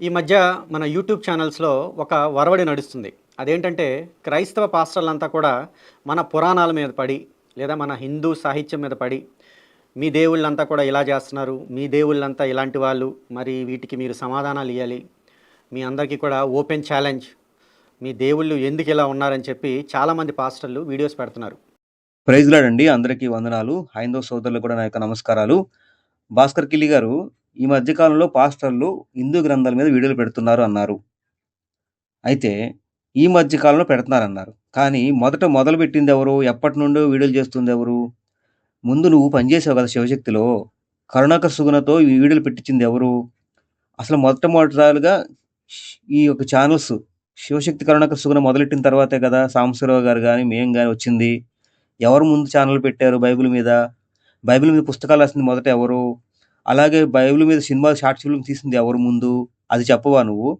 ఈ మధ్య మన యూట్యూబ్ ఛానల్స్లో ఒక వరవడి నడుస్తుంది. అదేంటంటే క్రైస్తవ పాస్టర్లంతా కూడా మన పురాణాల మీద పడి లేదా మన హిందూ సాహిత్యం మీద పడి మీ దేవుళ్ళంతా కూడా ఇలా చేస్తున్నారు మీ దేవుళ్ళంతా ఇలాంటి వాళ్ళు మరి వీటికి మీరు సమాధానాలు ఇవ్వాలి మీ అందరికీ కూడా ఓపెన్ ఛాలెంజ్ మీ దేవుళ్ళు ఎందుకు ఇలా ఉన్నారని చెప్పి చాలామంది పాస్టర్లు వీడియోస్ పెడుతున్నారు. ప్రైజ్లాడండి అందరికీ వందనాలు. హైందవ సోదరులు కూడా నా యొక్క నమస్కారాలు. భాస్కర్ కిల్లి గారు ఈ మధ్యకాలంలో పాస్టర్లు హిందూ గ్రంథాల మీద వీడియోలు పెడుతున్నారు అన్నారు. అయితే ఈ మధ్యకాలంలో పెడుతున్నారన్నారు. పెడుతున్నారు అన్నారు కానీ మొదట మొదలు పెట్టింది ఎవరు? ఎప్పటి నుండో వీడియోలు చేస్తుంది ఎవరు? ముందు నువ్వు పనిచేసావు కదా శివశక్తిలో. కరుణాకర్ సుగుణతో ఈ వీడియోలు పెట్టించింది ఎవరు? అసలు మొట్టమొదటిసారిగా ఈ యొక్క ఛానల్స్ శివశక్తి కరుణాకర్ సుగుణ మొదలెట్టిన తర్వాతే కదా సాంబశివరావు గారు కానీ మేం కానీ వచ్చింది. ఎవరు ముందు ఛానల్ పెట్టారు బైబిల్ మీద? బైబిల్ మీద పుస్తకాలు రాసింది మొదట ఎవరు? అలాగే బైబిల్ మీద సినిమా షార్ట్ ఫిల్మ్ తీసింది ఎవరు ముందు? అది చెప్పవా నువ్వు?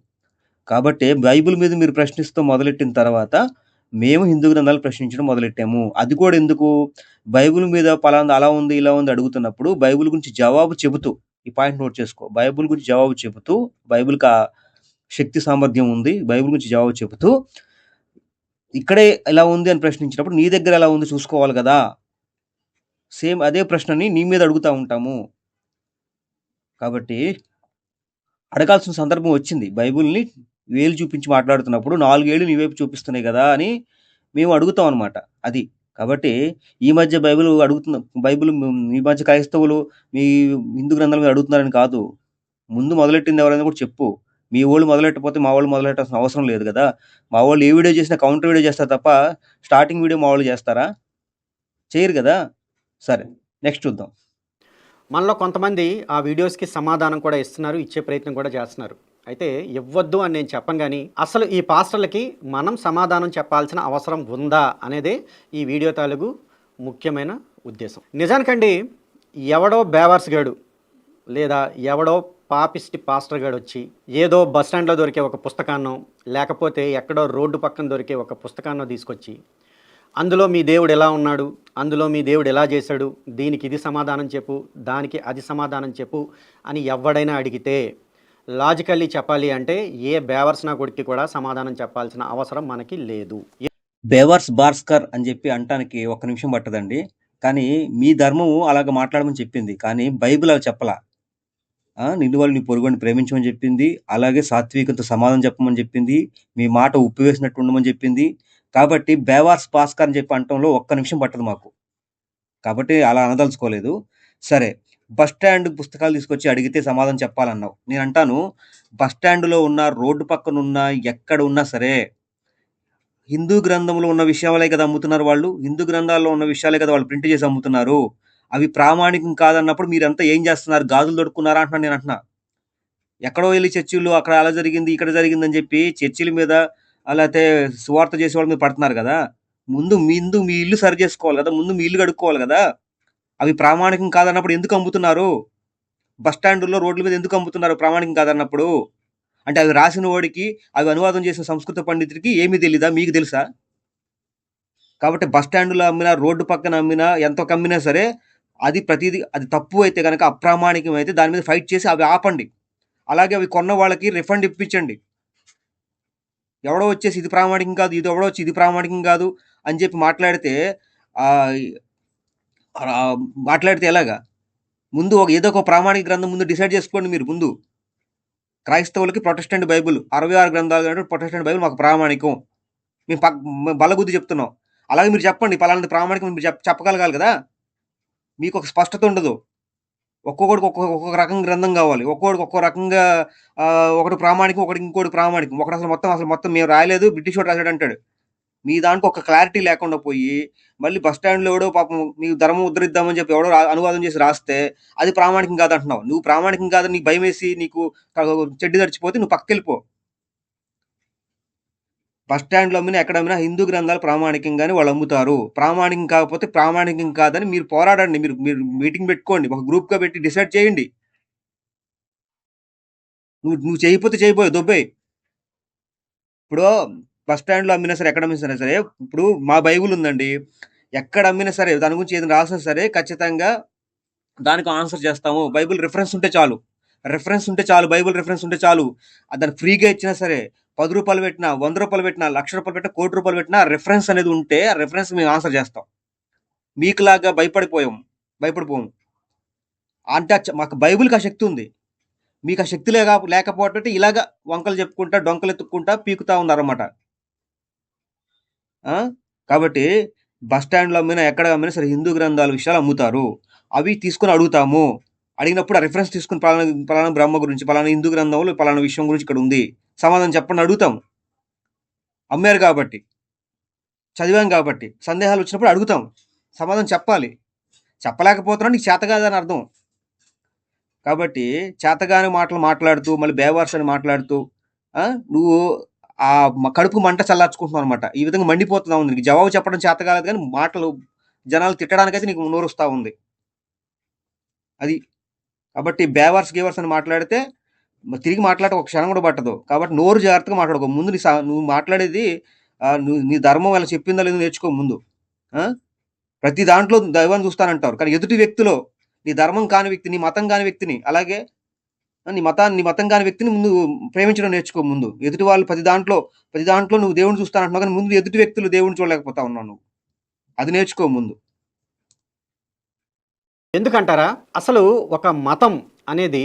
కాబట్టి బైబిల్ మీద మీరు ప్రశ్నిస్తూ మొదలెట్టిన తర్వాత మేము హిందూ గ్రంథాలు ప్రశ్నించడం మొదలెట్టాము. అది కూడా ఎందుకు? బైబిల్ మీద పలాంది అలా ఉంది ఇలా ఉంది అడుగుతున్నప్పుడు బైబిల్ గురించి జవాబు చెబుతూ ఈ పాయింట్ నోట్ చేసుకో. బైబిల్ గురించి జవాబు చెబుతూ బైబిల్కి ఆ శక్తి సామర్థ్యం ఉంది బైబిల్ గురించి జవాబు చెబుతూ ఇక్కడే ఎలా ఉంది అని ప్రశ్నించినప్పుడు నీ దగ్గర ఎలా ఉంది చూసుకోవాలి కదా? సేమ్ అదే ప్రశ్నని నీ మీద అడుగుతా ఉంటాము. కాబట్టి అడగాల్సిన సందర్భం వచ్చింది. బైబిల్ని వేలు చూపించి మాట్లాడుతున్నప్పుడు నాలుగేళ్ళు నీ వైపు చూపిస్తున్నాయి కదా అని మేము అడుగుతాం అనమాట అది. కాబట్టి ఈ మధ్య బైబిల్ అడుగుతున్న బైబిల్ ఈ మధ్య క్రైస్తవులు మీ హిందూ గ్రంథాల మీద అడుగుతున్నారని కాదు. ముందు మొదలెట్టింది ఎవరైనా కూడా చెప్పు. మీ వాళ్ళు మొదలెట్టకపోతే మా వాళ్ళు మొదలెట్టాల్సిన అవసరం లేదు కదా. మా వాళ్ళు ఏ వీడియో చేసినా కౌంటర్ వీడియో చేస్తారు తప్ప స్టార్టింగ్ వీడియో మా వాళ్ళు చేస్తారా? చేయరు కదా? సరే నెక్స్ట్ చూద్దాం. మనలో కొంతమంది ఆ వీడియోస్కి సమాధానం కూడా ఇస్తున్నారు ఇచ్చే ప్రయత్నం కూడా చేస్తున్నారు. అయితే ఇవ్వద్దు అని నేను చెప్పను కానీ అసలు ఈ పాస్టర్లకి మనం సమాధానం చెప్పాల్సిన అవసరం ఉందా అనేదే ఈ వీడియో తాలూకు ముఖ్యమైన ఉద్దేశం. నిజానికండి ఎవడో బేవర్స్ గాడు లేదా ఎవడో పాపిస్టి పాస్టర్ గాడు వచ్చి ఏదో బస్ స్టాండ్లో దొరికే ఒక పుస్తకాన్నో లేకపోతే ఎక్కడో రోడ్డు పక్కన దొరికే ఒక పుస్తకాన్నో తీసుకొచ్చి అందులో మీ దేవుడు ఎలా ఉన్నాడు? అందులో మీ దేవుడు ఎలా చేశాడు? దీనికి ఇది సమాధానం చెప్పు దానికి అది సమాధానం చెప్పు అని ఎవడైనా అడిగితే లాజికల్లీ చెప్పాలి అంటే ఏ బేవర్స్ నా కొడుక్కి కూడా సమాధానం చెప్పాల్సిన అవసరం మనకి లేదు. బేవర్స్ బార్స్కర్ అని చెప్పి అంటానికి ఒక నిమిషం పట్టదండి. కానీ మీ ధర్మము అలాగ మాట్లాడమని చెప్పింది. కానీ బైబిల్ అలా చెప్పలా. నిన్ను వాళ్ళు నీ పొరుగుని ప్రేమించమని చెప్పింది. అలాగే సాత్వికంతో సమాధానం చెప్పమని చెప్పింది. మీ మాట ఉప్పు వేసినట్టు ఉండమని చెప్పింది. కాబట్టి బేవార్స్ పాస్కర్ అని చెప్పి అంటంలో ఒక్క నిమిషం పట్టదు మాకు. కాబట్టి అలా అనదలుచుకోలేదు. సరే బస్ స్టాండ్ పుస్తకాలు తీసుకొచ్చి అడిగితే సమాధానం చెప్పాలన్నావు. నేను అంటాను బస్ స్టాండ్లో ఉన్న రోడ్డు పక్కన ఉన్న ఎక్కడ ఉన్నా సరే హిందూ గ్రంథంలో ఉన్న విషయాలే కదా అమ్ముతున్నారు వాళ్ళు? హిందూ గ్రంథాల్లో ఉన్న విషయాలే కదా వాళ్ళు ప్రింట్ చేసి అమ్ముతున్నారు? అవి ప్రామాణికం కాదన్నప్పుడు మీరంతా ఏం చేస్తున్నారు? గాజులు దొడుకున్నారా అంటున్నాను నేను అంటున్నా. ఎక్కడో వెళ్ళి చర్చిలు అక్కడ అలా జరిగింది ఇక్కడ జరిగిందని చెప్పి చర్చిల మీద లేకపోతే సువార్త చేసే వాళ్ళ మీద పడుతున్నారు కదా. ముందు ముందు మీ ఇల్లు సరి చేసుకోవాలి కదా. ముందు మీ ఇల్లు కడుక్కోవాలి కదా. అవి ప్రామాణికం కాదన్నప్పుడు ఎందుకు అమ్ముతున్నారు? బస్ స్టాండ్లో రోడ్ల మీద ఎందుకు అమ్ముతున్నారు? ప్రామాణికం కాదన్నప్పుడు. అంటే అవి రాసిన వాడికి అవి అనువాదం చేసిన సంస్కృత పండితుడికి ఏమీ తెలీదా? మీకు తెలుసా? కాబట్టి బస్ స్టాండ్లో అమ్మినా రోడ్డు పక్కన అమ్మినా ఎంత కమ్మినా సరే అది ప్రతిదీ అది తప్పు అయితే కనుక అప్రామాణికం అయితే దాని మీద ఫైట్ చేసి అవి ఆపండి. అలాగే అవి కొన్న వాళ్ళకి రిఫండ్ ఇప్పించండి. ఎవడో వచ్చేసి ఇది ప్రామాణికం కాదు ఇది ఎవడో వచ్చి ఇది ప్రామాణికం కాదు అని చెప్పి మాట్లాడితే మాట్లాడితే ఎలాగా? ముందు ఒక ఏదో ఒక ప్రామాణిక గ్రంథం ముందు డిసైడ్ చేసుకోండి మీరు ముందు. క్రైస్తవులకి ప్రొటెస్టెంట్ బైబుల్ అరవై ఆరు గ్రంథాలు ప్రొటెస్టెంట్ బైబుల్ మాకు ప్రామాణికం. మేము పక్ బలగుద్ది చెప్తున్నాం. అలాగే మీరు చెప్పండి పలానా ప్రామాణికం మీరు చెప్పగలగాలి కదా? మీకు ఒక స్పష్టత ఉండదు. ఒక్కొక్కడికి ఒక్కొక్క ఒక్కొక్క రకం గ్రంథం కావాలి. ఒక్కొక్కడికి ఒక్కో రకంగా ఒకటి ప్రామాణికం ఒకటి ఇంకోటి ప్రామాణికం. ఒకటి అసలు మొత్తం అసలు మొత్తం మేము రాయలేదు బ్రిటిష్ వాడు రాశాడు అంటాడు. మీ దానికి ఒక క్లారిటీ లేకుండా పోయి మళ్ళీ బస్ స్టాండ్లో ఎవడో పాపం నీ ధర్మం ఉద్ధరిద్దామని చెప్పి ఎవడో అనువాదం చేసి రాస్తే అది ప్రామాణికం కాదంటున్నావు. నువ్వు ప్రామాణికం కాదని నీకు భయం వేసి నీకు చెడ్డి తడిచిపోతే నువ్వు పక్కకెళ్ళిపో. బస్ స్టాండ్లో అమ్మినా ఎక్కడ అమ్మినా హిందూ గ్రంథాలు ప్రామాణికంగానే వాళ్ళు అమ్ముతారు. ప్రామాణికం కాకపోతే ప్రామాణికం కాదని మీరు పోరాడండి. మీరు మీరు మీటింగ్ పెట్టుకోండి. ఒక గ్రూప్గా పెట్టి డిసైడ్ చేయండి. నువ్వు నువ్వు చేయకపోతే చేయబోయే దొబ్బే ఇప్పుడు బస్ స్టాండ్లో అమ్మినా సరే ఎక్కడ అమ్మినా సరే ఇప్పుడు మా బైబుల్ ఉందండి. ఎక్కడ అమ్మినా సరే దాని గురించి ఏదైనా రాసినా సరే ఖచ్చితంగా దానికి ఆన్సర్ చేస్తాము. బైబిల్ రిఫరెన్స్ ఉంటే చాలు. రెఫరెన్స్ ఉంటే చాలు. బైబిల్ రెఫరెన్స్ ఉంటే చాలు. దాన్ని ఫ్రీగా ఇచ్చినా సరే పది రూపాయలు పెట్టినా వంద రూపాయలు పెట్టినా లక్ష రూపాయలు పెట్టినా కోటి రూపాయలు పెట్టినా రెఫరెన్స్ అనేది ఉంటే ఆ రెఫరెన్స్ మేము ఆన్సర్ చేస్తాం. మీకులాగా భయపడిపోయాం భయపడిపోము. అంటే మాకు బైబిల్కి ఆ శక్తి ఉంది. మీకు ఆ శక్తి లేక లేకపోవటం ఇలాగ వంకలు చెప్పుకుంటా డొంకలు ఎత్తుక్కుంటా పీకుతా ఉన్నారన్నమాట. కాబట్టి బస్ స్టాండ్లో అమ్మినా ఎక్కడ అమ్మినా సరే హిందూ గ్రంథాల విషయాలు అమ్ముతారు. అవి తీసుకుని అడుగుతాము. అడిగినప్పుడు ఆ రిఫరెన్స్ తీసుకుని పలానా పలానా బ్రహ్మ గురించి పలానా హిందూ గ్రంథంలో పలానా విషయం గురించి ఇక్కడ ఉంది. సమాధానం చెప్పండి అడుగుతాం. అమ్మారు కాబట్టి చదివాం కాబట్టి సందేహాలు వచ్చినప్పుడు అడుగుతాం. సమాధానం చెప్పాలి. చెప్పలేకపోతున్నా నీకు చేత కాదని అర్థం. కాబట్టి చేతగాని మాటలు మాట్లాడుతూ మళ్ళీ బేవార్స్ అని మాట్లాడుతూ నువ్వు ఆ కడుపు మంట చల్లార్చుకుంటున్నావు అనమాట ఈ విధంగా మండిపోతున్నావు నీకు. జవాబు చెప్పడం చేత కాలేదు కానీ మాటలు జనాలు తిట్టడానికైతే నీకు నోరుస్తూ ఉంది. అది కాబట్టి బేవర్స్ గేవర్స్ అని మాట్లాడితే తిరిగి మాట్లాడటం ఒక క్షణం కూడా పట్టదు. కాబట్టి నోరు జాగ్రత్తగా మాట్లాడుకో. ముందు నీ నువ్వు మాట్లాడేది నువ్వు నీ ధర్మం వాళ్ళకి చెప్పిందా లేదో నేర్చుకో ముందు. ప్రతి దాంట్లో దైవాన్ని చూస్తానంటారు. కానీ ఎదుటి వ్యక్తిలో నీ ధర్మం కాని వ్యక్తి నీ మతం కాని వ్యక్తిని అలాగే నీ మతాన్ని నీ మతం కాని వ్యక్తిని ముందు ప్రేమించడం నేర్చుకో ముందు. ఎదుటి వాళ్ళు ప్రతి దాంట్లో ప్రతి దాంట్లో నువ్వు దేవుని చూస్తానంటున్నావు కానీ ముందు ఎదుటి వ్యక్తులు దేవుని చూడలేకపోతా ఉన్నావు నువ్వు. అది నేర్చుకో ముందు. ఎందుకంటారా? అసలు ఒక మతం అనేది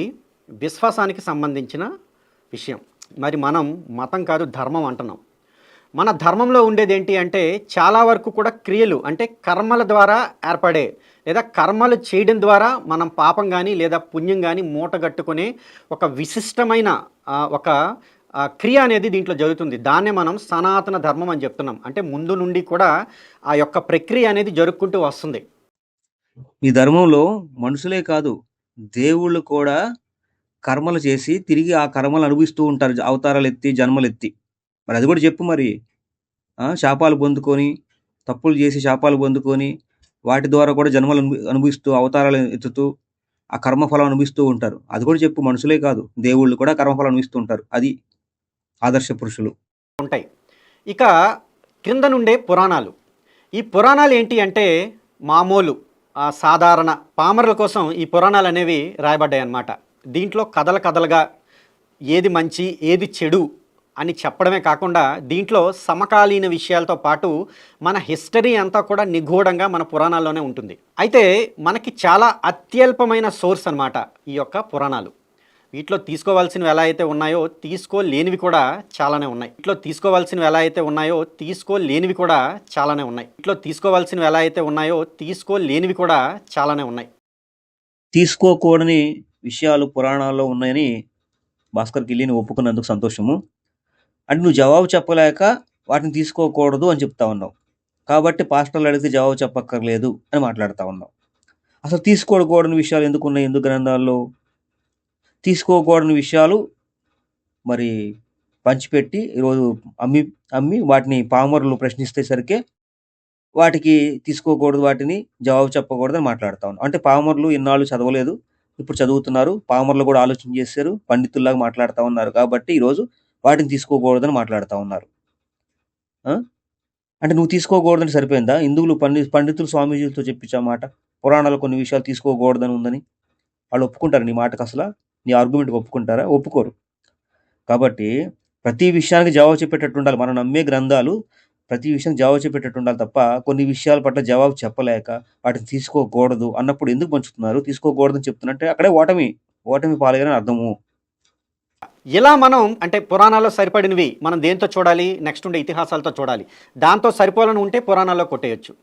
విశ్వాసానికి సంబంధించిన విషయం. మరి మనం మతం కాదు ధర్మం అంటున్నాం. మన ధర్మంలో ఉండేది ఏంటి అంటే చాలా వరకు కూడా క్రియలు అంటే కర్మల ద్వారా ఏర్పడే లేదా కర్మలు చేయడం ద్వారా మనం పాపం కానీ లేదా పుణ్యం కానీ మూటగట్టుకునే ఒక విశిష్టమైన ఒక క్రియ అనేది దీంట్లో జరుగుతుంది. దాన్నే మనం సనాతన ధర్మం అని చెప్తున్నాం. అంటే ముందు నుండి కూడా ఆ యొక్క ప్రక్రియ అనేది జరుపుకుంటూ వస్తుంది. ఈ ధర్మంలో మనుషులే కాదు దేవుళ్ళు కూడా కర్మలు చేసి తిరిగి ఆ కర్మలు అనుభవిస్తూ ఉంటారు అవతారాలు ఎత్తి జన్మలు ఎత్తి మరి అది కూడా చెప్పు మరి. శాపాలు పొందుకొని తప్పులు చేసి శాపాలు పొందుకొని వాటి ద్వారా కూడా జన్మలు అనుభవిస్తూ అవతారాలు ఎత్తుతూ ఆ కర్మఫలం అనుభవిస్తూ ఉంటారు. అది కూడా చెప్పు మనుషులే కాదు దేవుళ్ళు కూడా కర్మఫలం అనుభవిస్తూ ఉంటారు. అది ఆదర్శ పురుషులు. ఉంటాయి. ఇక క్రింద నుండే పురాణాలు. ఈ పురాణాలు ఏంటి అంటే మామూలు సాధారణ పామరుల కోసం ఈ పురాణాలు అనేవి రాయబడ్డాయి అన్నమాట దీంట్లో కథల కథలుగా ఏది మంచి ఏది చెడు అని చెప్పడమే కాకుండా దీంట్లో సమకాలీన విషయాలతో పాటు మన హిస్టరీ అంతా కూడా నిగూఢంగా మన పురాణాల్లోనే ఉంటుంది. అయితే మనకి చాలా అత్యల్పమైన సోర్స్ అన్నమాట ఈ యొక్క పురాణాలు. వీటిలో తీసుకోవాల్సినవి ఎలా అయితే ఉన్నాయో తీసుకోలేనివి కూడా చాలానే ఉన్నాయి. వీటిలో తీసుకోవాల్సినవి ఎలా అయితే ఉన్నాయో తీసుకోలేనివి కూడా చాలానే ఉన్నాయి. వీటిలో తీసుకోవాల్సినవి ఎలా అయితే ఉన్నాయో తీసుకోలేనివి కూడా చాలానే ఉన్నాయి. తీసుకోకూడని విషయాలు పురాణాల్లో ఉన్నాయని భాస్కర్ గిల్లిని ఒప్పుకున్నందుకు సంతోషము. అంటే నువ్వు జవాబు చెప్పలేక వాటిని తీసుకోకూడదు అని చెప్తా ఉన్నావు. కాబట్టి పాస్టర్లు అడిగితే జవాబు చెప్పక్కర్లేదు అని మాట్లాడుతూ ఉన్నావు. అసలు తీసుకోకూడని విషయాలు ఎందుకు ఉన్నాయి? ఎందుకు గ్రంథాల్లో తీసుకోకూడని విషయాలు మరి పంచిపెట్టి ఈరోజు అమ్మి అమ్మి వాటిని పామరులు ప్రశ్నిస్తేసరికి వాటికి తీసుకోకూడదు వాటిని జవాబు చెప్పకూడదని మాట్లాడుతా ఉన్నాం. అంటే పామరులు ఇన్నాళ్ళు చదవలేదు ఇప్పుడు చదువుతున్నారు పామర్లు కూడా ఆలోచన చేశారు పండితుల్లాగా మాట్లాడుతూ ఉన్నారు కాబట్టి ఈరోజు వాటిని తీసుకోకూడదని మాట్లాడుతూ ఉన్నారు. అంటే నువ్వు తీసుకోకూడదని సరిపోయిందా? హిందువులు పండి పండితులు స్వామీజీలతో చెప్పించా మాట పురాణాలు కొన్ని విషయాలు తీసుకోకూడదని ఉందని వాళ్ళు ఒప్పుకుంటారు నీ మాటకు అసలు? నీ ఆర్గ్యుమెంట్ ఒప్పుకుంటారా? ఒప్పుకోరు. కాబట్టి ప్రతి విషయానికి జవాబు చెప్పేటట్టు ఉండాలి. మనం నమ్మే గ్రంథాలు ప్రతి విషయం జవాబు చెప్పేటట్టు ఉండాలి తప్ప కొన్ని విషయాల పట్ల జవాబు చెప్పలేక వాటిని తీసుకోకూడదు అన్నప్పుడు ఎందుకు పంచుతున్నారు? తీసుకోకూడదని చెప్తున్నట్టే అక్కడే ఓటమి ఓటమి పాలైన అర్థము. ఇలా మనం అంటే పురాణాల్లో సరిపడినవి మనం దేంతో చూడాలి? నెక్స్ట్ ఉండే ఇతిహాసాలతో చూడాలి. దాంతో సరిపోలని ఉంటే పురాణాల్లో కొట్టేయచ్చు.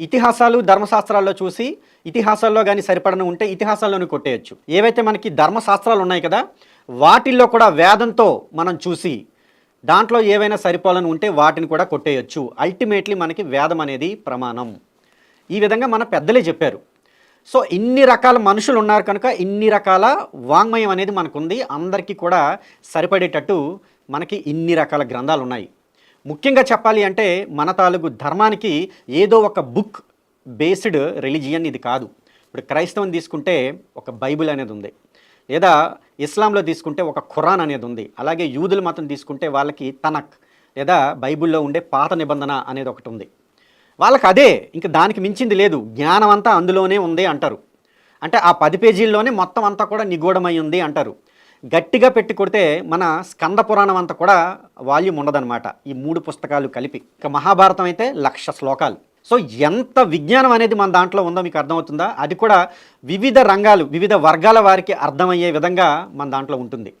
ఇతిహాసాలు ధర్మశాస్త్రాల్లో చూసి ఇతిహాసాల్లో కానీ సరిపడని ఉంటే ఇతిహాసాల్లోనే కొట్టేయచ్చు. ఏవైతే మనకి ధర్మశాస్త్రాలు ఉన్నాయి కదా వాటిల్లో కూడా వేదంతో మనం చూసి దాంట్లో ఏవైనా సరిపోలని ఉంటే వాటిని కూడా కొట్టేయచ్చు. అల్టిమేట్లీ మనకి వేదం అనేది ప్రమాణం. ఈ విధంగా మన పెద్దలే చెప్పారు. సో ఇన్ని రకాల మనుషులు ఉన్నారు కనుక ఇన్ని రకాల వాంగ్మయం అనేది మనకుంది. అందరికీ కూడా సరిపడేటట్టు మనకి ఇన్ని రకాల గ్రంథాలు ఉన్నాయి ముఖ్యంగా చెప్పాలి అంటే మన తాలూకు ధర్మానికి ఏదో ఒక బుక్ బేస్డ్ రిలీజియన్ ఇది కాదు. ఇప్పుడు క్రైస్తవం తీసుకుంటే ఒక బైబిల్ అనేది ఉంది. లేదా ఇస్లాంలో తీసుకుంటే ఒక ఖురాన్ అనేది ఉంది. అలాగే యూదుల మతం తీసుకుంటే వాళ్ళకి తనక్ లేదా బైబిల్లో ఉండే పాత నిబంధన అనేది ఒకటి ఉంది. వాళ్ళకి అదే ఇంకా దానికి మించింది లేదు. జ్ఞానం అంతా అందులోనే ఉంది అంటారు. అంటే ఆ పది పేజీల్లోనే మొత్తం అంతా కూడా నిగూఢమై ఉంది అంటారు. గట్టిగా పెట్టి కొడితే మన స్కంద పురాణం అంతా కూడా వాల్యూమ్ ఉండదన్నమాట. ఈ మూడు పుస్తకాలు కలిపి. ఇక మహాభారతం అయితే లక్ష శ్లోకాలు. సో ఎంత విజ్ఞానం అనేది మన దాంట్లో ఉందో మీకు అర్థమవుతుందా? అది కూడా వివిధ రంగాలు వివిధ వర్గాల వారికి అర్థమయ్యే విధంగా మన దాంట్లో ఉంటుంది.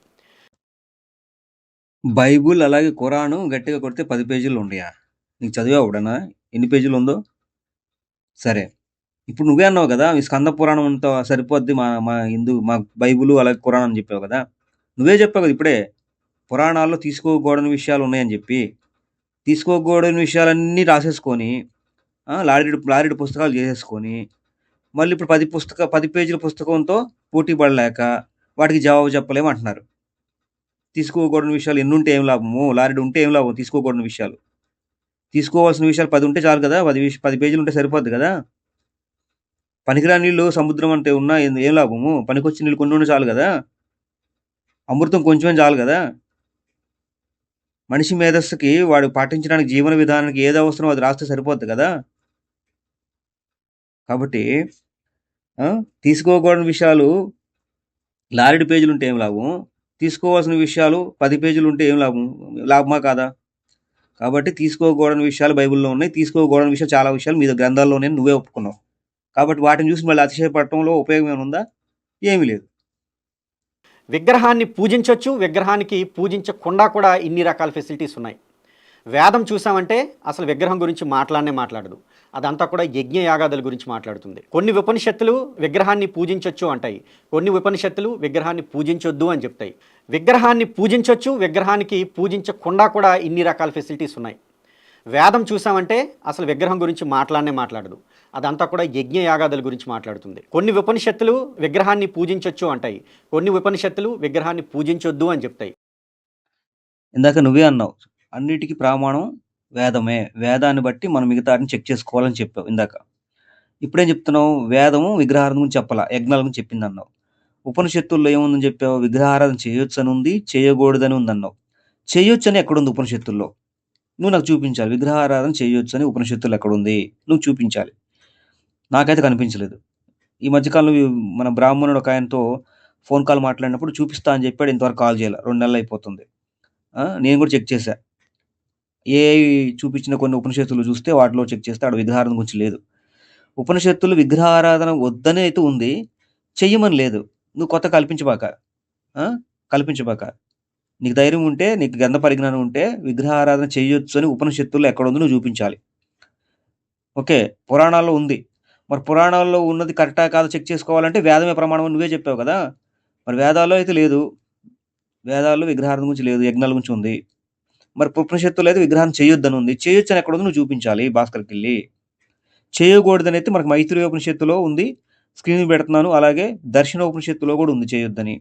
బైబుల్ అలాగే ఖురాను గట్టిగా కొడితే పది పేజీలు ఉన్నాయా నీకు చదివా ఎన్ని పేజీలు ఉందో? సరే. ఇప్పుడు నువ్వే అన్నావు కదా ఈ స్కంద పురాణం అంతా సరిపోద్ది మా మా హిందూ మా బైబుల్ అలాగే పురాణం అని చెప్పావు కదా. నువ్వే చెప్పావు కదా ఇప్పుడే పురాణాల్లో తీసుకోకూడని విషయాలు ఉన్నాయని చెప్పి. తీసుకోకూడని విషయాలన్నీ రాసేసుకొని లారీడు లారీడు పుస్తకాలు చేసేసుకొని మళ్ళీ ఇప్పుడు పది పుస్తక పది పేజీల పుస్తకంతో పోటీ పడలేక వాటికి జవాబు చెప్పలేము అంటున్నారు. తీసుకోకూడని విషయాలు ఎన్ని ఉంటే ఏం లాభము? లారీడు ఉంటే ఏం లాభం? తీసుకోకూడని విషయాలు. తీసుకోవాల్సిన విషయాలు పది ఉంటే చాలు కదా పది పది పేజీలు ఉంటే సరిపోద్ది కదా. పనికిరాని నీళ్ళు సముద్రం అంటే ఉన్నా ఏం లాభము? పనికొచ్చి నీళ్ళు కొన్ని ఉంటే చాలు కదా? అమృతం కొంచెమే చాలు కదా? మనిషి మేధస్సుకి వాడు పాటించడానికి జీవన విధానానికి ఏది అవసరం అది రాస్తే సరిపోద్ది కదా? కాబట్టి తీసుకోకూడని విషయాలు లారెడు పేజీలు ఉంటే ఏం లాభం? తీసుకోవాల్సిన విషయాలు పది పేజీలు ఉంటే ఏం లాభం? లాభమా కాదా? కాబట్టి తీసుకోకూడని విషయాలు బైబిల్లో ఉన్నాయి. తీసుకోకూడని విషయాలు చాలా విషయాలు మీ గ్రంథాల్లోనే నువ్వే ఒప్పుకున్నావు. కాబట్టి వాటిని చూసి మళ్ళీ అతిశయపడటంలో ఉపయోగం ఏమైనా ఉందా? ఏమీ లేదు. విగ్రహాన్ని పూజించవచ్చు విగ్రహానికి పూజించకుండా కూడా ఇన్ని రకాల ఫెసిలిటీస్ ఉన్నాయి. వేదం చూసామంటే అసలు విగ్రహం గురించి మాట్లాడనే మాట్లాడదు. అదంతా కూడా యజ్ఞ యాగాదుల గురించి మాట్లాడుతుంది. కొన్ని ఉపనిషత్తులు విగ్రహాన్ని పూజించవచ్చు అంటాయి. కొన్ని ఉపనిషత్తులు విగ్రహాన్ని పూజించొద్దు అని చెప్తాయి. విగ్రహాన్ని పూజించవచ్చు విగ్రహానికి పూజించకుండా కూడా ఇన్ని రకాల ఫెసిలిటీస్ ఉన్నాయి. వేదం చూసామంటే అసలు విగ్రహం గురించి మాట్లాడనే మాట్లాడదు. అదంతా కూడా యజ్ఞ యాగాదుల గురించి మాట్లాడుతుంది. కొన్ని ఉపనిషత్తులు విగ్రహాన్ని పూజించవచ్చు అంటాయి. కొన్ని ఉపనిషత్తులు విగ్రహాన్ని పూజించొద్దు అని చెప్తాయి. ఇందాక నువ్వే అన్నావు అన్నిటికీ ప్రమాణం వేదమే. వేదాన్ని బట్టి మనం మిగతాని చెక్ చేసుకోవాలని చెప్పావు ఇందాక. ఇప్పుడేం చెప్తున్నావు? వేదము విగ్రహారాధన గురించి చెప్పాలా? యజ్ఞాల గురించి చెప్పింది అన్నావు. ఉపనిషత్తుల్లో ఏముందని చెప్పావు? విగ్రహారాధన చేయొచ్చు అని ఉంది చేయకూడదని ఉంది అన్నావు. చేయొచ్చు అని ఎక్కడుంది ఉపనిషత్తుల్లో? నువ్వు నాకు చూపించాలి విగ్రహారాధన చేయొచ్చు అని ఉపనిషత్తులు ఎక్కడుంది? నువ్వు చూపించాలి. నాకైతే కనిపించలేదు. ఈ మధ్యకాలంలో మన బ్రాహ్మణుడు ఒక ఆయనతో ఫోన్ కాల్ మాట్లాడినప్పుడు చూపిస్తా అని చెప్పాడు ఇంతవరకు కాల్ చేయాలి. రెండు నెలలు అయిపోతుంది. నేను కూడా చెక్ చేశా. ఏ చూపించిన కొన్ని ఉపనిషత్తులు చూస్తే వాటిలో చెక్ చేస్తే ఆడ విగ్రహారాధన గురించి లేదు. ఉపనిషత్తులు విగ్రహారాధన వద్దనే అయితే ఉంది చెయ్యమని లేదు. నువ్వు కొత్త కల్పించబాక. కల్పించబాక. నీకు ధైర్యం ఉంటే నీకు గంధ పరిజ్ఞానం ఉంటే విగ్రహారాధన చేయొచ్చు అని ఉపనిషత్తుల్లో ఎక్కడుందో నువ్వు చూపించాలి. ఓకే పురాణాల్లో ఉంది. మరి పురాణాల్లో ఉన్నది కరెక్టా కాదు చెక్ చేసుకోవాలంటే వేదమే ప్రమాణం నువ్వే చెప్పావు కదా. మరి వేదాల్లో అయితే లేదు. వేదాల్లో విగ్రహారాధన గురించి లేదు యజ్ఞాల గురించి ఉంది. మరి ఉపనిషత్తులో అయితే విగ్రహం చేయొద్దని ఉంది. చేయొచ్చు అని ఎక్కడ నువ్వు చూపించాలి భాస్కర్కి వెళ్ళి చేయకూడదని అయితే మనకు మైత్రి ఉపనిషత్తులో ఉంది స్క్రీన్ పెడుతున్నాను. అలాగే దర్శన ఉపనిషత్తులో కూడా ఉంది చేయొద్దని.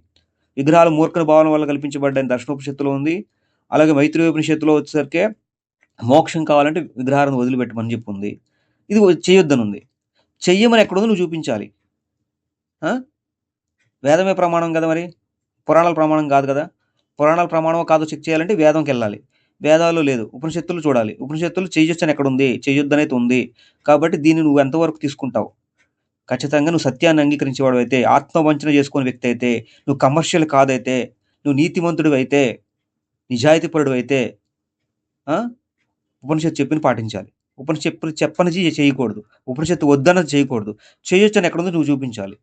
విగ్రహాలు మూర్ఖన భావన వల్ల కల్పించబడ్డాయని దర్శనోపనిషత్తులో ఉంది. అలాగే మైత్రి ఉపనిషత్తులో వచ్చేసరికి మోక్షం కావాలంటే విగ్రహాలను వదిలిపెట్టమని చెప్పి ఉంది ఇది చేయొద్దని ఉంది చెయ్యమని ఎక్కడుందో నువ్వు చూపించాలి. వేదమే ప్రమాణం కదా మరి? పురాణాల ప్రమాణం కాదు కదా? పురాణాల ప్రమాణం కాదో చెక్ చేయాలంటే వేదంకి వెళ్ళాలి. వేదాలు లేదు. ఉపనిషత్తులు చూడాలి. ఉపనిషత్తులు చేయొచ్చని ఎక్కడ ఉంది చేయొద్దనైతే ఉంది. కాబట్టి దీన్ని నువ్వు ఎంతవరకు తీసుకుంటావు? ఖచ్చితంగా నువ్వు సత్యాన్ని అంగీకరించేవాడు అయితే ఆత్మవంచన చేసుకునే వ్యక్తి అయితే నువ్వు కమర్షియల్ కాదైతే నువ్వు నీతిమంతుడు అయితే నిజాయితీపరుడు అయితే ఉపనిషత్తు చెప్పిన పాటించాలి. ఉపనిషత్తు చెప్పనిది చేయకూడదు. ఉపనిషత్తు వద్దన్నది చేయకూడదు. చేయొచ్చు అని ఎక్కడ ఎక్కడుందో నువ్వు చూపించాలి.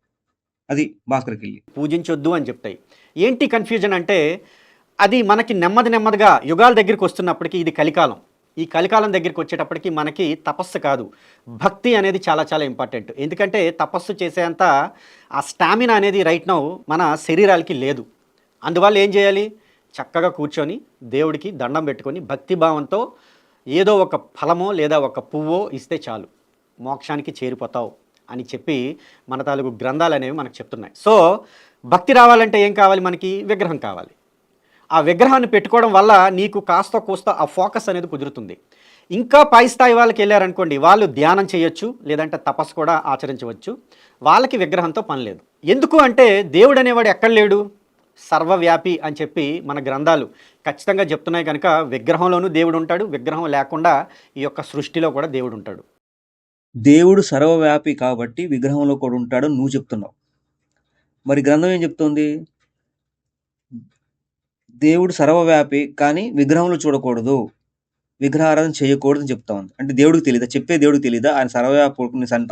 అది భాస్కర్కి వెళ్ళి పూజించొద్దు అని చెప్తాయి. ఏంటి కన్ఫ్యూజన్ అంటే అది మనకి నెమ్మది నెమ్మదిగా యుగాల దగ్గరికి వస్తున్నప్పటికీ ఇది కలికాలం. ఈ కలికాలం దగ్గరికి వచ్చేటప్పటికి మనకి తపస్సు కాదు. భక్తి అనేది చాలా చాలా ఇంపార్టెంట్ ఎందుకంటే తపస్సు చేసేంత ఆ స్టామినా అనేది రైట్ నౌ మన శరీరాలకి లేదు. అందువల్ల ఏం చేయాలి? చక్కగా కూర్చొని దేవుడికి దండం పెట్టుకొని భక్తి భావంతో ఏదో ఒక ఫలమో లేదా ఒక పువ్వో ఇస్తే చాలు. మోక్షానికి చేరిపోతావు అని చెప్పి మన తాలూకు గ్రంథాలు అనేవి మనకు చెప్తున్నాయి. సో భక్తి రావాలంటే ఏం కావాలి మనకి? విగ్రహం కావాలి. ఆ విగ్రహాన్ని పెట్టుకోవడం వల్ల నీకు కాస్త కూస్త ఆ ఫోకస్ అనేది కుదురుతుంది. ఇంకా పై స్థాయి వాళ్ళకి వెళ్ళారనుకోండి వాళ్ళు ధ్యానం చేయొచ్చు లేదంటే తపస్సు కూడా ఆచరించవచ్చు. వాళ్ళకి విగ్రహంతో పని లేదు. ఎందుకు అంటే దేవుడు అనేవాడు ఎక్కడ లేడు? సర్వవ్యాపి అని చెప్పి మన గ్రంథాలు ఖచ్చితంగా చెప్తున్నాయి కనుక విగ్రహంలోనూ దేవుడు ఉంటాడు విగ్రహం లేకుండా ఈ యొక్క సృష్టిలో కూడా దేవుడు ఉంటాడు. దేవుడు సర్వవ్యాపి కాబట్టి విగ్రహంలో కూడా ఉంటాడు నువ్వు చెప్తున్నావు. మరి గ్రంథం ఏం చెప్తుంది? దేవుడు సర్వవ్యాపి కానీ విగ్రహంలో చూడకూడదు. విగ్రహారాధన చేయకూడదు అని చెప్తా ఉంది. అంటే దేవుడికి తెలియదా చెప్పే దేవుడికి తెలియదా ఆయన సర్వవ్యాపి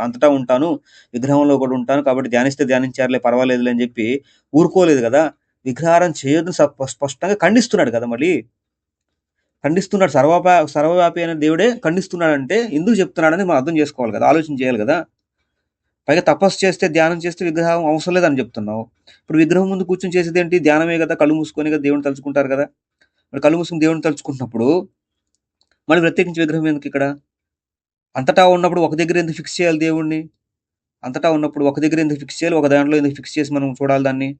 అంతటా ఉంటాను విగ్రహంలో కూడా ఉంటాను కాబట్టి ధ్యానిస్తే ధ్యానించారులే పర్వాలేదులే అని చెప్పి ఊరుకోలేదు కదా? విగ్రహారం చేయొద్దని స్పష్టంగా ఖండిస్తున్నాడు కదా మళ్ళీ? ఖండిస్తున్నాడు. సర్వవ్యా సర్వవ్యాపి అనే దేవుడే ఖండిస్తున్నాడంటే ఎందుకు చెప్తున్నాడని మనం అర్థం చేసుకోవాలి కదా ఆలోచన చేయాలి కదా? పైగా తపస్సు చేస్తే ధ్యానం చేస్తే విగ్రహం అవసరం లేదని చెప్తున్నావు. ఇప్పుడు విగ్రహం ముందు కూర్చొని చేసేది ఏంటి ధ్యానమే కదా కళ్ళు మూసుకొని కదా దేవుని తలుచుకుంటారు కదా. మరి కళ్ళు మూసుకుని దేవుని తలుచుకుంటున్నప్పుడు మళ్ళీ ప్రత్యేకించి విగ్రహం ఎందుకు ఇక్కడ? అంతటా ఉన్నప్పుడు ఒక దగ్గర ఎందుకు ఫిక్స్ చేయాలి దేవుణ్ణి? అంతటా ఉన్నప్పుడు ఒక దగ్గర ఎందుకు ఫిక్స్ చేయాలి? ఒక దాంట్లో ఎందుకు ఫిక్స్ చేసి మనం చూడాలి దాన్ని?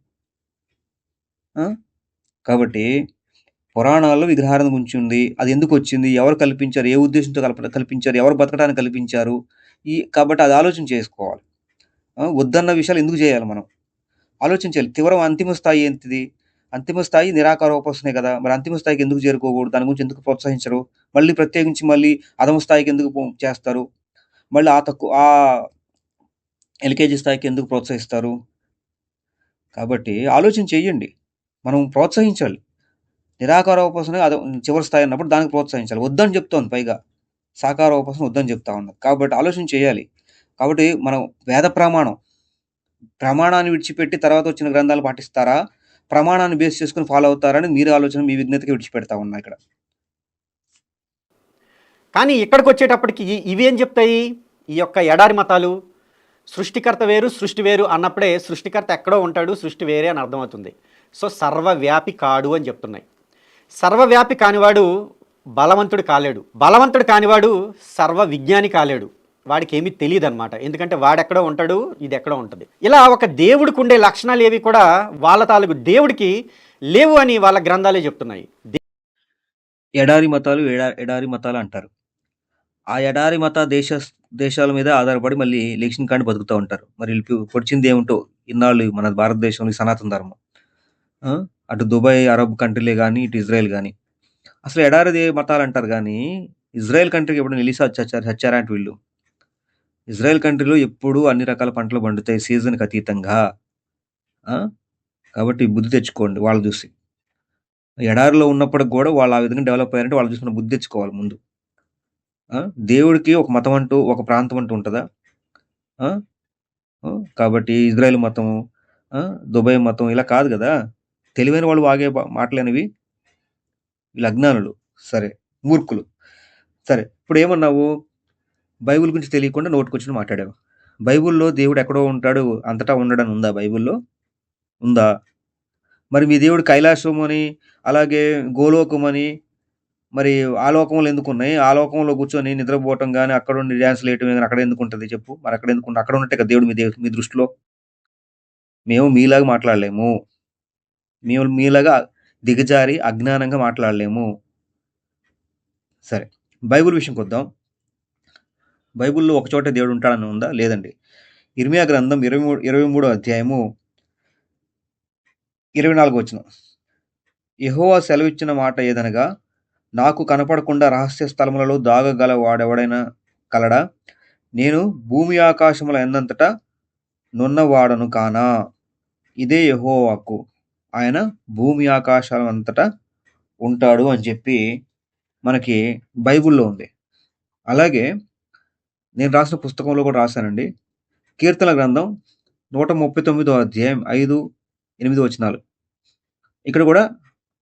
ఆ? కాబట్టి పురాణాల్లో విగ్రహాలను గురించి ఉంది. అది ఎందుకు వచ్చింది? ఎవరు కల్పించారు? ఏ ఉద్దేశంతో కల్ప కల్పించారు? ఎవరు బతకడానికి కల్పించారు? ఈ కాబట్టి అది ఆలోచన చేసుకోవాలి. వద్దన్న విషయాలు ఎందుకు చేయాలి మనం? ఆలోచించాలి. తీవ్రం అంతిమ స్థాయి ఏంటిది? అంతిమ స్థాయి నిరాకారోపాసనే కదా. మరి అంతిమ స్థాయికి ఎందుకు చేరుకోకూడదు? దాని గురించి ఎందుకు ప్రోత్సహించరు? మళ్ళీ ప్రత్యేకించి మళ్ళీ అధమ స్థాయికి ఎందుకు చేస్తారు? మళ్ళీ ఆ తక్కువ ఆ ఎల్కేజీ స్థాయికి ఎందుకు ప్రోత్సహిస్తారు? కాబట్టి ఆలోచన చేయండి. మనం ప్రోత్సహించాలి. నిరాకార ఉపాసన అది చివరి స్థాయి అన్నప్పుడు దానికి ప్రోత్సహించాలి. వద్దని చెప్తోంది పైగా. సాకారోపాసన వద్దని చెప్తా ఉన్నది. కాబట్టి ఆలోచన చేయాలి. కాబట్టి మనం వేద ప్రమాణం ప్రమాణాన్ని విడిచిపెట్టి తర్వాత వచ్చిన గ్రంథాలు పాటిస్తారా? ప్రమాణాన్ని బేస్ చేసుకుని ఫాలో అవుతారని మీరు ఆలోచన మీ విజ్ఞతకి విడిచిపెడతా ఉన్నా ఇక్కడ. కానీ ఇక్కడికి వచ్చేటప్పటికి ఇవేం ఇవి ఏం చెప్తాయి? ఈ యొక్క ఎడారి మతాలు సృష్టికర్త వేరు సృష్టి వేరు అన్నప్పుడే సృష్టికర్త ఎక్కడో ఉంటాడు సృష్టి వేరే అని అర్థమవుతుంది. సో సర్వవ్యాపి కాడు అని చెప్తున్నాయి. సర్వవ్యాపి కానివాడు బలవంతుడు కాలేడు. బలవంతుడు కానివాడు సర్వ విజ్ఞాని కాలేడు. వాడికి ఏమీ తెలియదు అనమాట ఎందుకంటే వాడెక్కడో ఉంటాడు ఇది ఎక్కడో ఉంటుంది. ఇలా ఒక దేవుడికి ఉండే లక్షణాలు ఏవి కూడా వాళ్ళ తాలూకు దేవుడికి లేవు అని వాళ్ళ గ్రంథాలే చెప్తున్నాయి. ఎడారి మతాలు ఎడారి మతాలు అంటారు. ఆ ఎడారి మత దేశ దేశాల మీద ఆధారపడి మళ్ళీ ఎలక్షన్ కాండి బతుకుతూ ఉంటారు. మరి పొడిచింది ఏమిటో ఇన్నాళ్ళు మన భారతదేశంలో సనాతన ధర్మం. అటు దుబాయ్ అరబ్ కంట్రీలే కానీ ఇటు ఇజ్రాయెల్ కానీ అసలు ఎడారి మతాలు అంటారు కానీ ఇజ్రాయెల్ కంట్రీకి ఎప్పుడు నిలిసి వచ్చారు చచ్చారంటే వీళ్ళు? ఇజ్రాయెల్ కంట్రీలో ఎప్పుడూ అన్ని రకాల పంటలు పండుతాయి సీజన్కి అతీతంగా. కాబట్టి బుద్ధి తెచ్చుకోండి వాళ్ళు చూసి. ఎడారిలో ఉన్నప్పటికి కూడా వాళ్ళు ఆ విధంగా డెవలప్ అయ్యారంటే వాళ్ళు చూసుకున్న బుద్ధి తెచ్చుకోవాలి ముందు. దేవుడికి ఒక మతం అంటూ ఒక ప్రాంతం అంటూ ఉంటుందా? కాబట్టి ఇజ్రాయెల్ మతం దుబాయ్ మతం ఇలా కాదు కదా? తెలివైన వాళ్ళు వాగే మాటలేనివి వీళ్ళు అజ్ఞానులు సరే మూర్ఖులు. సరే ఇప్పుడు ఏమన్నావు బైబిల్ గురించి తెలియకుండా నోటుకొచ్చిన మాట్లాడావు. బైబిల్లో దేవుడు ఎక్కడో ఉంటాడు అంతటా ఉండడని ఉందా బైబిల్లో? ఉందా? మరి మీ దేవుడు కైలాసం అని అలాగే గోలోకం అని మరి ఆ లోకంలో ఎందుకు ఉన్నాయి ఆ లోకంలో కూర్చొని నిద్రపోవటం కానీ అక్కడ ఉండి డ్యాన్స్ వేయటం కానీ అక్కడ ఎందుకు ఉంటుంది చెప్పు? మరి అక్కడ ఎందుకు అక్కడ ఉన్నట్టే కదా దేవుడు మీ దేవు మీ దృష్టిలో. మేము మీలాగా మాట్లాడలేము. మేము మీలాగా దిగజారి అజ్ఞానంగా మాట్లాడలేము. సరే బైబిల్ విషయంకి వద్దాం బైబిల్లో ఒక చోట దేవుడు ఉంటాడని ఉందా? లేదండి. ఇర్మియా గ్రంథం ఇరవై మూడు ఇరవై మూడో అధ్యాయము ఇరవై నాలుగు వచ్చిన యహోవా సెలవిచ్చిన మాట ఏదనగా నాకు కనపడకుండా రహస్య స్థలములలో దాగగల వాడెవడైనా కలడా? నేను భూమి ఆకాశముల ఎందంతటా నున్నవాడను కానా? ఇదే యహోవాకు. ఆయన భూమి ఆకాశాల అంతటా ఉంటాడు అని చెప్పి మనకి బైబిల్లో ఉంది. అలాగే నేను రాసిన పుస్తకంలో కూడా రాశానండి. కీర్తన గ్రంథం నూట ముప్పై తొమ్మిదో అధ్యాయం ఐదు ఎనిమిది వచనాలు. ఇక్కడ కూడా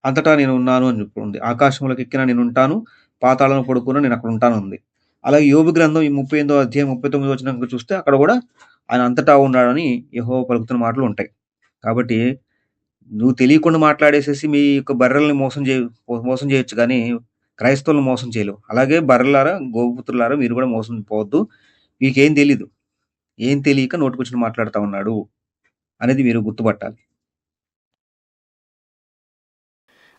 అంతటా నేను ఉన్నాను అని చెప్పుకుంది ఆకాశంలోకి ఎక్కిన నేను ఉంటాను పాతాళను పడుకున్న నేను అక్కడ ఉంటాను ఉంది. అలాగే యోగి గ్రంథం ఈ ముప్పై ఎనిమిదో అధ్యాయం ముప్పై తొమ్మిది వచ్చిన చూస్తే అక్కడ కూడా ఆయన అంతటా ఉన్నాడని యహో పలుకుతున్న మాటలు ఉంటాయి. కాబట్టి నువ్వు తెలియకుండా మాట్లాడేసేసి మీ యొక్క బర్రెల్ని మోసం చే మోసం చేయొచ్చు కానీ క్రైస్తవులను మోసం చేయలేవు. అలాగే బర్రెలారా గోపుత్రులారా మీరు కూడా మోసం పోవద్దు. మీకేం తెలీదు. ఏం తెలియక నోటుకొచ్చిన మాట్లాడుతూ ఉన్నాడు అనేది మీరు గుర్తుపట్టాలి.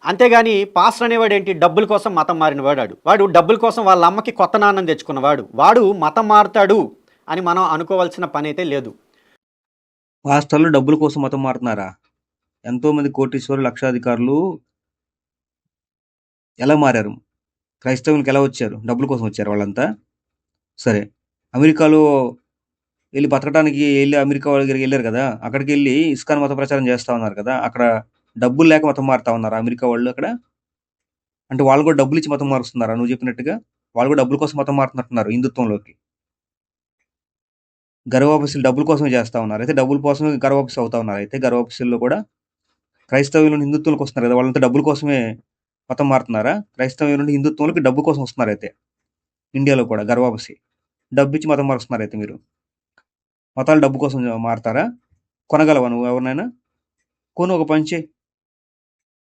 అంతేగాని పాస్టర్ అనేవాడు ఏంటి డబ్బుల కోసం మతం మారిన వాడాడు వాడు డబ్బుల కోసం వాళ్ళ అమ్మకి కొత్త నాన్నం తెచ్చుకున్నవాడు. వాడు మతం మారుతాడు అని మనం అనుకోవాల్సిన పని అయితే లేదు. పాస్టర్లు డబ్బుల కోసం మతం మారుతున్నారా? ఎంతో మంది కోటీశ్వరులు లక్షాధికారులు ఎలా మారారు? క్రైస్తవులకు ఎలా వచ్చారు? డబ్బుల కోసం వచ్చారు వాళ్ళంతా? సరే. అమెరికాలో వెళ్ళి బతకడానికి వెళ్ళి అమెరికా వాళ్ళ దగ్గరికి వెళ్ళారు కదా? అక్కడికి వెళ్ళి ఇస్కాన్ మత ప్రచారం చేస్తూ ఉన్నారు కదా? అక్కడ డబ్బులు లేక మతం మారుతా ఉన్నారు అమెరికా వాళ్ళు అక్కడ? అంటే వాళ్ళు కూడా డబ్బులు ఇచ్చి మతం మారుస్తున్నారా? నువ్వు చెప్పినట్టుగా? వాళ్ళు కూడా డబ్బుల కోసం మతం మారుతున్నట్టున్నారు హిందుత్వంలోకి. గర్వాపసులు డబ్బుల కోసమే చేస్తా ఉన్నారు. అయితే డబ్బుల కోసమే గర్వాపసులు అవుతా ఉన్నారు. అయితే గర్వాపసుల్లో కూడా క్రైస్తవులు హిందుత్వంలోకి వస్తున్నారు కదా? వాళ్ళంతా డబ్బుల కోసమే మతం మారుతున్నారా? క్రైస్తవం నుండి హిందుత్వంలోకి డబ్బు కోసం వస్తున్నారు అయితే ఇండియాలో కూడా గర్వాపసి. డబ్బు ఇచ్చి మతం మారుస్తున్నారు అయితే మీరు. మతాలు డబ్బు కోసం మారుతారా? కొనగలవా నువ్వు ఎవరినైనా? కొను ఒక పంచి.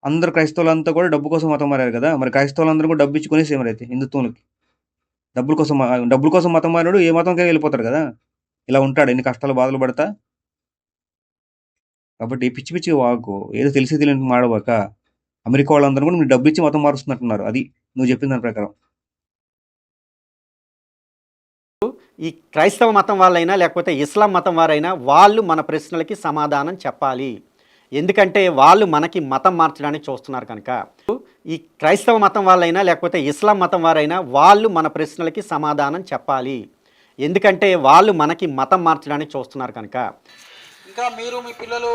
అందరు క్రైస్తవులంతా కూడా డబ్బు కోసం మతం మారారు కదా మరి క్రైస్తవులందరూ కూడా డబ్బు ఇచ్చి కొనేసి అయితే హిందుత్వంలోకి. డబ్బుల కోసం మా- డబ్బుల కోసం మతం మారాడు ఏ మతంకే వెళ్ళిపోతాడు కదా. ఇలా ఉంటాడు ఎన్ని కష్టాలు బాధలు పడతా. కాబట్టి పిచ్చి పిచ్చి వాకు ఏదో తెలిసి తెలియని మాడవాక అమెరికా వాళ్ళందరూ కూడా మీరు డబ్బు ఇచ్చి మతం మారుస్తున్నట్టున్నారు. అది నువ్వు చెప్పిన దాని ప్రకారం. ఈ క్రైస్తవ మతం వాళ్ళైనా లేకపోతే ఇస్లాం మతం వారైనా వాళ్ళు మన ప్రశ్నలకి సమాధానం చెప్పాలి. ఎందుకంటే వాళ్ళు మనకి మతం మార్చడానికి చూస్తున్నారు కనుక. ఈ క్రైస్తవ మతం వాళ్ళైనా లేకపోతే ఇస్లాం మతం వారైనా వాళ్ళు మన ప్రశ్నలకి సమాధానం చెప్పాలి. ఎందుకంటే వాళ్ళు మనకి మతం మార్చడానికి చూస్తున్నారు కనుక. ఇంకా మీరు మీ పిల్లలు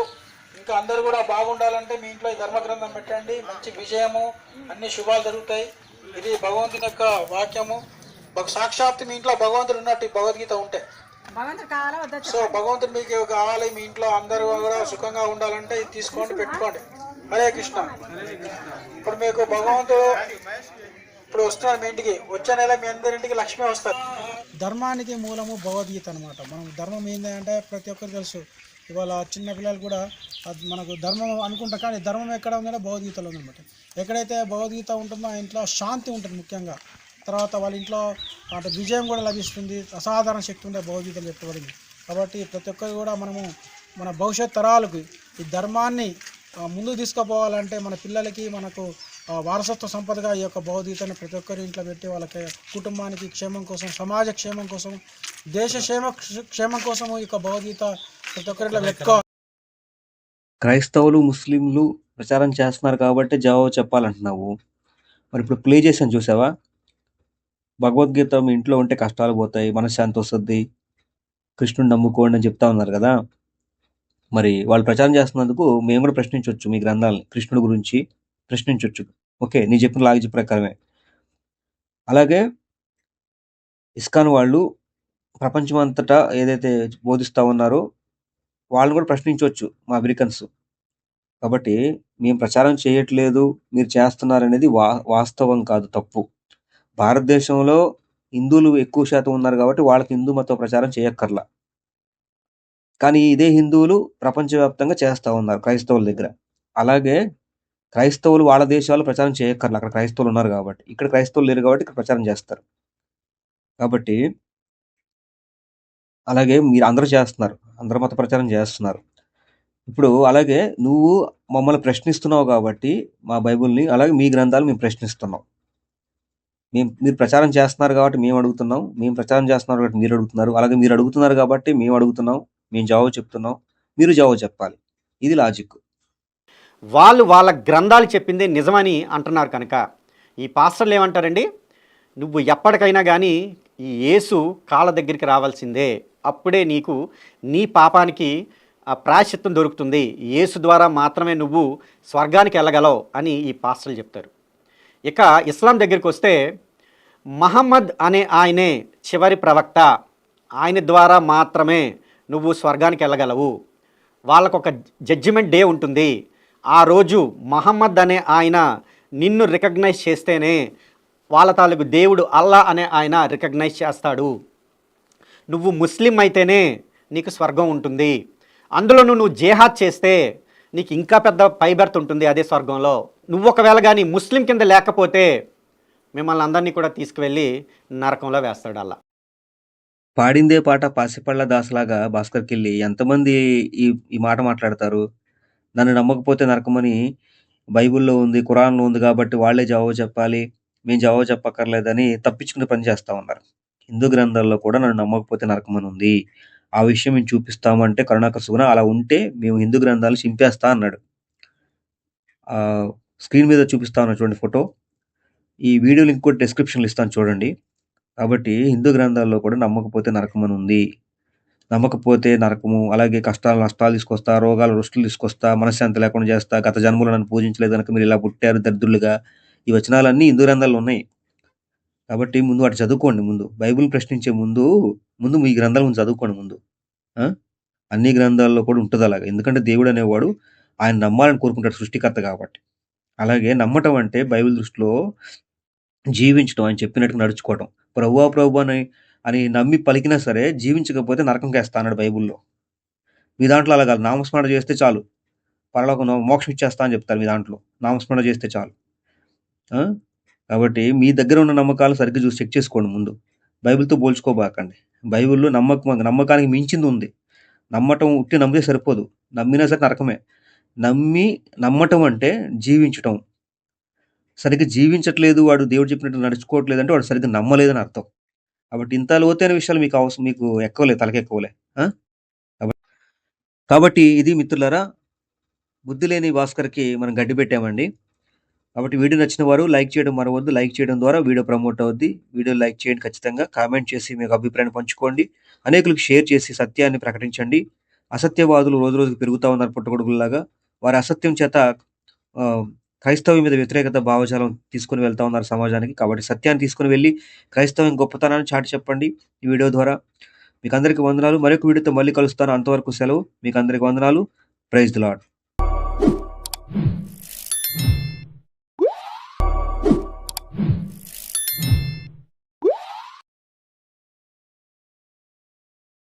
ఇంకా అందరూ కూడా బాగుండాలంటే మీ ఇంట్లో ఈ ధర్మగ్రంథం పెట్టండి. మంచి విజయము అన్ని శుభాలు జరుగుతాయి. ఇది భగవంతుని యొక్క వాక్యము. ఒక సాక్షాత్తు మీ ఇంట్లో భగవంతుడు ఉన్నట్టు ఈ భగవద్గీత ఉంటే. భగవంతుడు కావాలా వద్దా సో భగవంతుడు మీకు కావాలి మీ ఇంట్లో అందరూ కూడా సుఖంగా ఉండాలంటే ఇది తీసుకోండి పెట్టుకోండి. హరే కృష్ణ. ఇప్పుడు మీకు భగవంతుడు ఇప్పుడు వస్తున్నాడు మీ ఇంటికి. వచ్చే నెల మీ అందరింటికి లక్ష్మి వస్తారు ధర్మానికి మూలము భగవద్గీత అనమాట మనం ధర్మం ఏంటంటే ప్రతి ఒక్కరు తెలుసు. ఇవాళ చిన్నపిల్లలు కూడా అది మనకు ధర్మం అనుకుంటాం కానీ ధర్మం ఎక్కడ ఉందంటే భగవద్గీతలో ఉందన్నమాట. ఎక్కడైతే భగవద్గీత ఉంటుందో ఆ ఇంట్లో శాంతి ఉంటుంది ముఖ్యంగా. తర్వాత వాళ్ళ ఇంట్లో అంటే విజయం కూడా లభిస్తుంది అసాధారణ శక్తి ఉండే భగవద్గీతలు చెప్పబడింది. కాబట్టి ప్రతి ఒక్కరు కూడా మనము మన భవిష్యత్ తరాలకు ఈ ధర్మాన్ని ముందుకు తీసుకుపోవాలంటే మన పిల్లలకి మనకు వారసత్వ సంపదగా ఈ యొక్క భగవద్గీతను ప్రతి ఒక్కరి ఇంట్లో పెట్టి వాళ్ళకి కుటుంబానికి క్షేమం కోసం సమాజ క్షేమం కోసం దేశ క్షేమ క్షేమం కోసం ఈ యొక్క భగవద్గీత ప్రతి ఒక్కరిలో పెట్టుకోవాలి క్రైస్తవులు ముస్లింలు ప్రచారం చేస్తున్నారు కాబట్టి జవాబు చెప్పాలంటున్నావు. మరి ఇప్పుడు ప్లే చేసాను చూసావా? భగవద్గీత మీ ఇంట్లో ఉంటే కష్టాలు పోతాయి మనశ్శాంతి వస్తుంది కృష్ణుని నమ్ముకోండి అని చెప్తా ఉన్నారు కదా. మరి వాళ్ళు ప్రచారం చేస్తున్నందుకు మేము కూడా ప్రశ్నించవచ్చు మీ గ్రంథాలని కృష్ణుడి గురించి ప్రశ్నించవచ్చు ఓకే నీ చెప్పిన లాగిజీ ప్రకారమే. అలాగే ఇస్కాన్ వాళ్ళు ప్రపంచం అంతటా ఏదైతే బోధిస్తా ఉన్నారో వాళ్ళని కూడా ప్రశ్నించవచ్చు మా అమెరికన్స్. కాబట్టి మేము ప్రచారం చేయట్లేదు మీరు చేస్తున్నారనేది వా వాస్తవం కాదు తప్పు. భారతదేశంలో హిందువులు ఎక్కువ శాతం ఉన్నారు కాబట్టి వాళ్ళకి హిందూ మతం ప్రచారం చేయక్కర్లా. కానీ ఇదే హిందువులు ప్రపంచవ్యాప్తంగా చేస్తూ ఉన్నారు క్రైస్తవుల దగ్గర. అలాగే క్రైస్తవులు వాళ్ళ దేశాల్లో ప్రచారం చేయక్కర్లే. అక్కడ క్రైస్తవులు ఉన్నారు కాబట్టి. ఇక్కడ క్రైస్తవులు లేరు కాబట్టి ఇక్కడ ప్రచారం చేస్తారు. కాబట్టి అలాగే మీరు అందరూ చేస్తున్నారు. అందరూ మత ప్రచారం చేస్తున్నారు. ఇప్పుడు అలాగే నువ్వు మమ్మల్ని ప్రశ్నిస్తున్నావు కాబట్టి మా బైబిల్ని అలాగే మీ గ్రంథాలు మేము ప్రశ్నిస్తున్నాం. మేము మీరు ప్రచారం చేస్తున్నారు కాబట్టి మేము అడుగుతున్నాం. మేము ప్రచారం చేస్తున్నారు కాబట్టి మీరు అడుగుతున్నారు. అలాగే మీరు అడుగుతున్నారు కాబట్టి మేము అడుగుతున్నాం. మేము జవాబు చెప్తున్నాం. మీరు జవాబు చెప్పాలి. ఇది లాజిక్. వాళ్ళు వాళ్ళ గ్రంథాలు చెప్పిందే నిజమని అంటున్నారు కనుక. ఈ పాస్టర్లు ఏమంటారండి? నువ్వు ఎప్పటికైనా కానీ ఈ యేసు కాళ్ళ దగ్గరికి రావాల్సిందే. అప్పుడే నీకు నీ పాపానికి ఆ ప్రాయశ్చిత్తం దొరుకుతుంది. యేసు ద్వారా మాత్రమే నువ్వు స్వర్గానికి వెళ్ళగలవు అని ఈ పాస్టర్లు చెప్తారు. ఇక ఇస్లాం దగ్గరికి వస్తే మహమ్మద్ అనే ఆయనే చివరి ప్రవక్త. ఆయన ద్వారా మాత్రమే నువ్వు స్వర్గానికి వెళ్ళగలవు. వాళ్ళకు ఒక జడ్జిమెంట్ డే ఉంటుంది. ఆ రోజు మహమ్మద్ అనే ఆయన నిన్ను రికగ్నైజ్ చేస్తేనే వాళ్ళ తాలూకు దేవుడు అల్లా అనే ఆయన రికగ్నైజ్ చేస్తాడు. నువ్వు ముస్లిం అయితేనే నీకు స్వర్గం ఉంటుంది. అందులోనూ నువ్వు జేహాద్ చేస్తే నీకు ఇంకా పెద్ద పైబెర్త్ ఉంటుంది అదే స్వర్గంలో. నువ్వు ఒకవేళ కానీ ముస్లిం కింద లేకపోతే మిమ్మల్ని అందరినీ కూడా తీసుకువెళ్ళి నరకంలో వేస్తాడు అల్లా. పాడిందే పాట పాసిపళ్ళ దాసలాగా భాస్కర్కి వెళ్ళి ఎంతమంది ఈ ఈ మాట మాట్లాడతారు? నన్ను నమ్మకపోతే నరకమని బైబిల్లో ఉంది ఖురాన్లో ఉంది కాబట్టి వాళ్ళే జవాబు చెప్పాలి. మేము జవాబు చెప్పక్కర్లేదని తప్పించుకునే పని చేస్తా ఉన్నారు. హిందూ గ్రంథాల్లో కూడా నన్ను నమ్మకపోతే నరకమని ఉంది. ఆ విషయం మేము చూపిస్తామంటే కరుణాకర్ సుగుణ అలా ఉంటే మేము హిందూ గ్రంథాలు చింపేస్తా అన్నాడు. స్క్రీన్ మీద చూపిస్తా ఉన్నటువంటి ఫోటో. ఈ వీడియో లింక్ కూడా డిస్క్రిప్షన్లో ఇస్తాను చూడండి. కాబట్టి హిందూ గ్రంథాల్లో కూడా నమ్మకపోతే నరకమని ఉంది. నమ్మకపోతే నరకము అలాగే కష్టాలు నష్టాలు తీసుకొస్తా రోగాలు రుష్టులు తీసుకొస్తా మనశ్శాంతి లేకుండా చేస్తా గత జన్మలో నన్ను పూజించలేదు కనుక మీరు ఇలా పుట్టారు దరిద్రులుగా. ఈ వచనాలన్నీ హిందూ గ్రంథాల్లో ఉన్నాయి. కాబట్టి ముందు వాటి చదువుకోండి ముందు. బైబిల్ ప్రశ్నించే ముందు ముందు మీ గ్రంథాల ముందు చదువుకోండి ముందు. అన్ని గ్రంథాల్లో కూడా ఉంటుంది అలాగే. ఎందుకంటే దేవుడు అనేవాడు ఆయన నమ్మాలని కోరుకుంటాడు సృష్టికర్త కాబట్టి. అలాగే నమ్మటం అంటే బైబిల్ దృష్టిలో జీవించడం ఆయన చెప్పినట్టుగా నడుచుకోవడం ప్రభువా ప్రభు అని అని నమ్మి పలికినా సరే జీవించకపోతే నరకం కేస్తా అన్నాడు బైబిల్లో. మీ దాంట్లో అలా కాదు. నామస్మరణ చేస్తే చాలు. పరలోకం మోక్షం ఇచ్చేస్తా అని చెప్తారు మీ దాంట్లో. నామస్మరణ చేస్తే చాలు. కాబట్టి మీ దగ్గర ఉన్న నమ్మకాలు సరిగ్గా చూసి చెక్ చేసుకోండి ముందు. బైబిల్తో పోల్చుకోబాకండి. బైబిల్లో నమ్మకం నమ్మకానికి మించింది ఉంది. నమ్మటం ఉట్టి నమ్మితే సరిపోదు. నమ్మినా సరే నరకమే. నమ్మి నమ్మటం అంటే జీవించటం. సరిగ్గా జీవించట్లేదు వాడు దేవుడు చెప్పినట్టు నడుచుకోవట్లేదు అంటే వాడు సరిగ్గా నమ్మలేదని అర్థం. కాబట్టి ఇంత లోతైన విషయాలు మీకు అవసరం మీకు ఎక్కువలే తలకెక్కవలే కాబట్టి- ఇది మిత్రులారా బుద్ధి లేని భాస్కర్కి మనం గడ్డి పెట్టామండి. కాబట్టి వీడియో నచ్చిన వారు లైక్ చేయడం మరవద్దు. లైక్ చేయడం ద్వారా వీడియో ప్రమోట్ అవుద్ది. వీడియో లైక్ చేయండి ఖచ్చితంగా. కామెంట్ చేసి మీకు అభిప్రాయాన్ని పంచుకోండి. అనేకులకు షేర్ చేసి సత్యాన్ని ప్రకటించండి. అసత్యవాదులు రోజు రోజుకు పెరుగుతూ ఉన్నారు పుట్టగొడుగులాగా వారి అసత్యం చేత క్రైస్తవం మీద వ్యతిరేకత భావజాలం తీసుకుని వెళ్తా ఉన్నారు సమాజానికి. కాబట్టి సత్యాన్ని తీసుకుని వెళ్ళి క్రైస్తవం గొప్పతనాన్ని చాటి చెప్పండి ఈ వీడియో ద్వారా. మీకు అందరికీ వందనాలు. మరొక వీడియోతో మళ్ళీ కలుస్తాను. అంతవరకు సెలవు. మీకు అందరికీ వందనాలు. Praise the lord